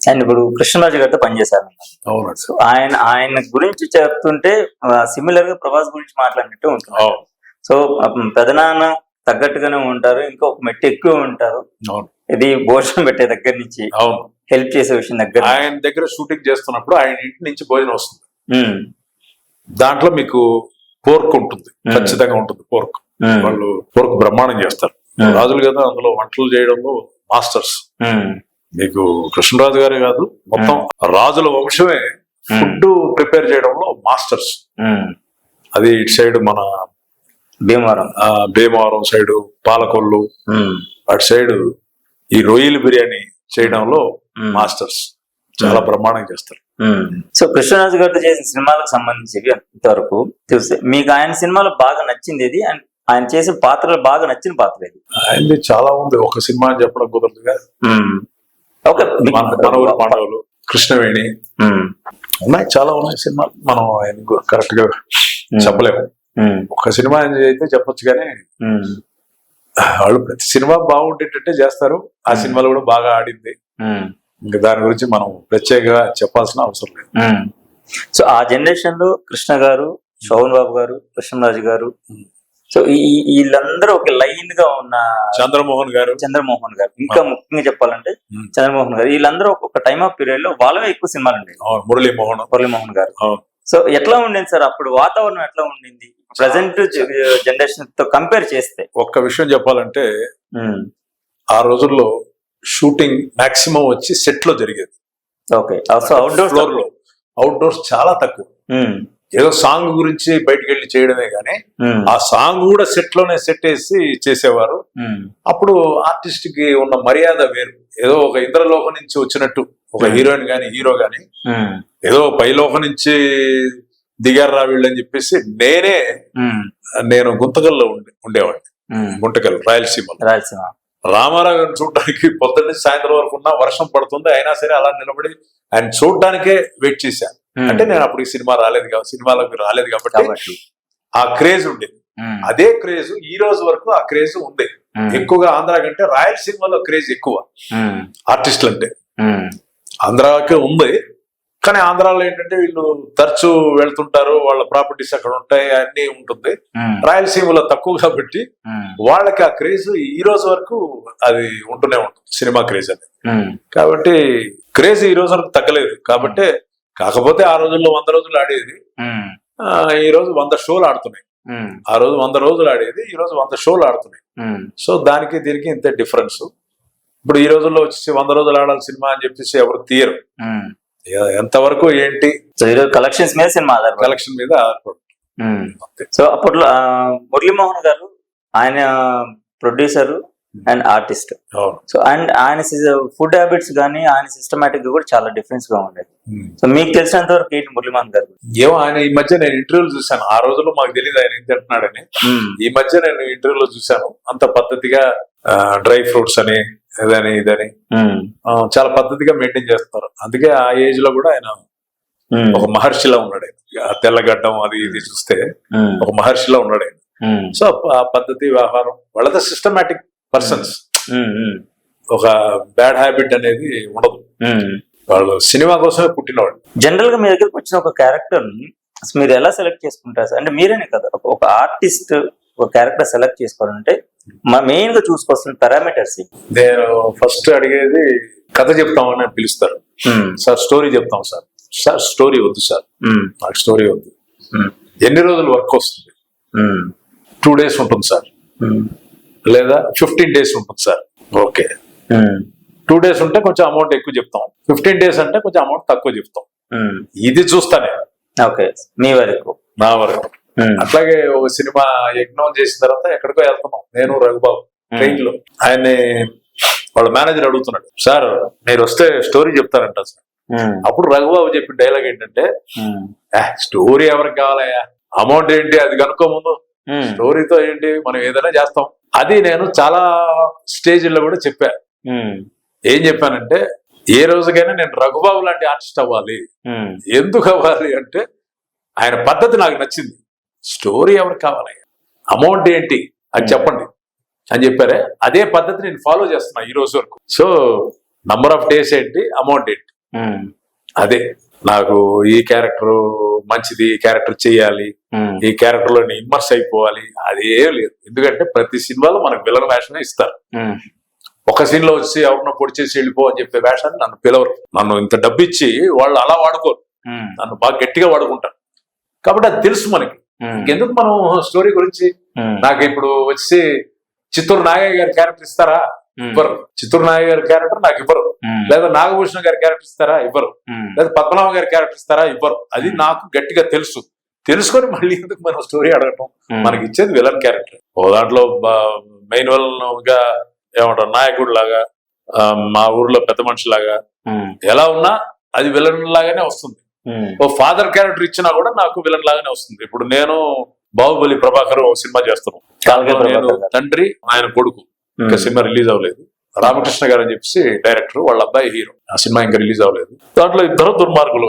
And ఇప్పుడు కృష్ణరాజు గారితో పనిచేశారు. సో ఆయన ఆయన గురించి చెప్తుంటే సిమిలర్గా ప్రభాస్ గురించి మాట్లాడినట్టు ఉంటుంది. సో పెదనాన్న తగ్గట్టుగానే ఉంటారు ఇంకా ఒక మెట్టు ఎక్కువ ఉంటారు. ఇది భోజనం పెట్టే దగ్గర నుంచి హెల్ప్ చేసే విషయం దగ్గర. ఆయన దగ్గర షూటింగ్ చేస్తున్నప్పుడు ఆయన ఇంటి నుంచి భోజనం వస్తుంది. దాంట్లో మీకు పోర్క్ ఉంటుంది. ఖచ్చితంగా ఉంటుంది పోర్క్. వాళ్ళు పోర్క్ బ్రహ్మాండం చేస్తారు. రాజులు కదా అందులో వంటలు చేయడంలో మాస్టర్స్. మీకు కృష్ణరాజు గారే కాదు మొత్తం రాజుల వంశమే. ఫుడ్ ప్రిపేర్ చేయడంలో మాస్టర్స్. అది ఇటు సైడ్ మన భీమవరం. ఆ, భీమవరం సైడ్ పాలకొల్లు అటు సైడ్ ఈ రొయ్యల బిర్యానీ చేయడంలో. మాస్టర్స్. చాలా బ్రహ్మాండంగా చేస్తారు. సో కృష్ణరాజు గారితో చేసిన సినిమాలకు సంబంధించి ఇంతవరకు చూస్తే మీకు ఆయన సినిమాలో బాగా నచ్చింది ఇది అండ్ ఆయన చేసిన పాత్రలు బాగా నచ్చిన పాత్ర ఇది ఆయనది చాలా ఉంది. ఒక సినిమా అని చెప్పడం కుదరదుగా. ఓకే. పాండవులు కృష్ణవేణి. ఉన్నాయి చాలా ఉన్నాయి సినిమాలు. మనం ఆయన కరెక్ట్గా చెప్పలేము. ఒక సినిమా అయితే చెప్పొచ్చు కానీ వాళ్ళు ప్రతి సినిమా బాగుండేటట్టే చేస్తారు. ఆ సినిమాలో కూడా బాగా ఆడింది. ఇంకా దాని గురించి మనం ప్రత్యేకంగా చెప్పాల్సిన అవసరం లేదు. సో ఆ జనరేషన్లో కృష్ణ గారు శోభన్ బాబు గారు కృష్ణరాజు గారు. సో ఈ వీళ్ళందరూ ఒక లైన్గా ఉన్న చంద్రమోహన్ గారు. చంద్రమోహన్ గారు. ఇంకా ముఖ్యంగా చెప్పాలంటే. చంద్రమోహన్ గారు. వీళ్ళందరూ ఒక టైమ్ ఆఫ్ పీరియడ్లో వాళ్ళవే ఎక్కువ సినిమాలు ఉండేవి. మురళీమోహన్. మురళీమోహన్ గారు. సో ఎట్లా ఉండింది సార్? అప్పుడు వాతావరణం ఎట్లా ఉండింది? ప్రజెంట్ జనరేషన్తో కంపేర్ చేస్తే. ఒక్క విషయం చెప్పాలంటే ఆ రోజుల్లో షూటింగ్ మాక్సిమం వచ్చి సెట్లో జరిగేది. ఓకే. అవుట్డోర్ ఫ్లోర్లో. అవుట్డోర్స్ చాలా తక్కువ. ఏదో సాంగ్ గురించి బయటకు వెళ్ళి చేయడమే కానీ ఆ సాంగ్ కూడా సెట్లోనే సెట్ వేసి చేసేవారు. అప్పుడు ఆర్టిస్ట్కి ఉన్న మర్యాద వేరు. ఏదో ఒక ఇంద్రలోకం నుంచి వచ్చినట్టు ఒక. హీరోయిన్ గాని హీరో గాని. ఏదో పైలోకం నుంచి దిగారా వీళ్ళు అని చెప్పేసి నేనే నేను గుంతకల్లో ఉండే ఉండేవాడిని. గుంటకల్ రాయలసీమలో రాయలసీమ. రామారావు గారిని చూడడానికి పొద్దున్న సాయంత్రం వరకు ఉన్నా వర్షం పడుతుంది అయినా సరే అలా నిలబడి ఆయన చూడడానికే వెయిట్ చేశాను అంటే నేను అప్పుడు ఈ సినిమా రాలేదు కాబట్టి సినిమాలకు రాలేదు కాబట్టి ఆ క్రేజ్ ఉండేది ఉమ్, అదే క్రేజ్ ఈ రోజు వరకు ఆ క్రేజ్ ఉంది ఉమ్, ఎక్కువగా ఆంధ్ర కంటే రాయలసీమలో క్రేజ్ ఎక్కువ. ఆర్టిస్టులు అంటే ఆంధ్రాకే ఉంది. కానీ ఆంధ్రాలో ఏంటంటే వీళ్ళు తరచూ వెళ్తుంటారు వాళ్ళ ప్రాపర్టీస్ అక్కడ ఉంటాయి అన్ని ఉంటుంది. రాయలసీమలో తక్కువ కాబట్టి వాళ్ళకి ఆ క్రేజ్ ఈ రోజు వరకు అది ఉంటూనే ఉంటుంది సినిమా క్రేజ్ అని ఉమ్, కాబట్టి క్రేజ్ ఈ రోజు వరకు తగ్గలేదు. కాబట్టి కాకపోతే ఆ రోజుల్లో వంద రోజులు ఆడేది. ఈ రోజు వంద షోలు ఆడుతున్నాయి. ఆ రోజు వంద రోజులు ఆడేది ఈ రోజు వంద షోలు ఆడుతున్నాయి. సో దానికి దీనికి ఇంతే డిఫరెన్స్. ఇప్పుడు ఈ రోజుల్లో వచ్చేసి వంద రోజులు ఆడాలి సినిమా అని చెప్పేసి ఎవరు తీయరు. ఎంతవరకు ఏంటి? కలెక్షన్స్ మీద సినిమా కలెక్షన్ మీద. సో అప్పట్లో మురళీమోహన్ గారు ఆయన producer and artist so and ఆయన ఫుడ్ హ్యాబిట్స్ కానీ ఆయన సిస్టమేటిక్ కూడా చాలా డిఫరెన్స్గా ఉండేది. సో మీకు తెలిసినంత వరకు ఏంటి మురళీమోహన్ గారు? ఏమో ఆయన ఈ మధ్య నేను ఇంటర్వ్యూలు చూశాను. ఆ రోజుల్లో మాకు తెలియదు ఆయన ఏం తింటున్నాడని. ఉమ్, ఈ మధ్య నేను ఇంటర్వ్యూలో చూశాను. అంత పద్ధతిగా డ్రై ఫ్రూట్స్ అని ఇదని ఇదని. ఆ, చాలా పద్ధతిగా మెయింటైన్ చేస్తున్నారు. అందుకే ఆ ఏజ్లో కూడా ఆయన ఒక మహర్షిలా ఉన్నాడు. ఆయన. తెల్లగడ్డం అది ఇది చూస్తే ఒక మహర్షిలా ఉన్నాడు ఆయన. సో ఆ పద్ధతి వ్యవహారం వాళ్ళతో సిస్టమేటిక్ పర్సన్స్ ఒక బ్యాడ్ హ్యాబిట్ అనేది ఉండదు. వాళ్ళు సినిమా కోసమే పుట్టినవాడు జనరల్గా మీ దగ్గరకు వచ్చిన ఒక క్యారెక్టర్ మీరు ఎలా సెలెక్ట్ చేసుకుంటారు? అంటే మీరేనే కదా ఒక- ఆర్టిస్ట్ ఒక క్యారెక్టర్ సెలెక్ట్ చేసుకోవాలంటే మెయిన్గా చూసుకోవాల్సిన పారామీటర్స్ నేను ఫస్ట్ అడిగేది కథ చెప్తామని పిలుస్తారు. సార్ స్టోరీ చెప్తాం సార్. సార్ స్టోరీ వద్దు సార్. నాకు స్టోరీ వద్దు. ఎన్ని రోజులు వర్క్ వస్తుంది? టూ డేస్ ఉంటుంది సార్. లేదా ఫిఫ్టీన్ డేస్ ఉంటుంది సార్. ఓకే. టూ డేస్ ఉంటే కొంచెం అమౌంట్ ఎక్కువ చెప్తాం. ఫిఫ్టీన్ డేస్ అంటే కొంచెం అమౌంట్ తక్కువ చెప్తాం. ఇది చూస్తానే. ఓకే. మీ వరకు. నా వరకు. అట్లాగే ఒక సినిమా యజ్ఞం చేసిన తర్వాత ఎక్కడికో వెళ్తున్నాం. నేను రఘుబాబు ట్రైన్లో ఆయన్ని వాళ్ళ మేనేజర్ అడుగుతున్నాడు. సార్ మీరు వస్తే స్టోరీ చెప్తారంట సార్. అప్పుడు రఘుబాబు చెప్పిన డైలాగ్ ఏంటంటే స్టోరీ ఎవరికి కావాలయ్యా? అమౌంట్ ఏంటి? అది కనుక్కో ముందు. స్టోరీతో ఏంటి? మనం ఏదైనా చేస్తాం. అది నేను చాలా స్టేజ్లో కూడా చెప్పా. ఏం చెప్పానంటే ఏ రోజుకైనా నేను రఘుబాబు లాంటి ఆర్టిస్ట్ అవ్వాలి. ఎందుకు అవ్వాలి అంటే ఆయన పద్ధతి నాకు నచ్చింది. స్టోరీ ఎవరికి కావాలి? అమౌంట్ ఏంటి? అది చెప్పండి. అని చెప్పారే. అదే పద్ధతి నేను ఫాలో చేస్తున్నా ఈ రోజు వరకు. సో నంబర్ ఆఫ్ డేస్ ఏంటి? అమౌంట్ ఏంటి? అదే. నాకు ఈ క్యారెక్టర్ మంచిది ఈ క్యారెక్టర్ చేయాలి ఈ క్యారెక్టర్లో ఇమ్మర్స్ అయిపోవాలి అది ఏం లేదు. ఎందుకంటే ప్రతి సినిమాలో మనకు విలన్ వేషమే ఇస్తారు. ఒక సీన్లో వచ్చి ఎవరినో పొడి చేసి వెళ్ళిపో అని చెప్పే వేషాన్ని నన్ను పిలవరు. నన్ను ఇంత డబ్బు ఇచ్చి వాళ్ళు అలా వాడుకోరు. నన్ను బాగా గట్టిగా వాడుకుంటారు. కాబట్టి అది తెలుసు మనకి. ఎందుకు మనం స్టోరీ గురించి? నాకు ఇప్పుడు వచ్చి చిత్తూరు నాగయ్య గారి క్యారెక్టర్ ఇస్తారా? ఇవ్వరు. చిత్తూరు నాగయ్య గారి క్యారెక్టర్ నాకు ఇవ్వరు. లేదా నాగభూషణ గారి క్యారెక్టర్ ఇస్తారా? ఇవ్వరు. లేదా పద్మనాభ గారి క్యారెక్టర్ ఇస్తారా? ఇవ్వరు. అది నాకు గట్టిగా తెలుసు. తెలుసుకొని మళ్ళీ ఎందుకు మనం స్టోరీ అడగటం? మనకి ఇచ్చేది విలన్ క్యారెక్టర్. ఓ దాంట్లో మెయిన్ విలన్గా ఏమంటారు? నాయకుడు లాగా మా ఊర్లో పెద్ద మనిషి లాగా ఎలా ఉన్నా అది విలన్ లాగానే వస్తుంది. ఓ ఫాదర్ క్యారెక్టర్ ఇచ్చినా కూడా నాకు విలన్ లాగానే వస్తుంది. ఇప్పుడు నేను బాహుబలి ప్రభాకర్ సినిమా గారు. తండ్రి ఆయన కొడుకు. ఇంకా ఉమ్, సినిమా రిలీజ్ అవ్వలేదు. రామకృష్ణ గారు అని చెప్పేసి డైరెక్టర్ వాళ్ళ అబ్బాయి హీరో. ఆ సినిమా ఇంకా రిలీజ్ అవ్వలేదు. దాంట్లో ఇద్దరు దుర్మార్గులు.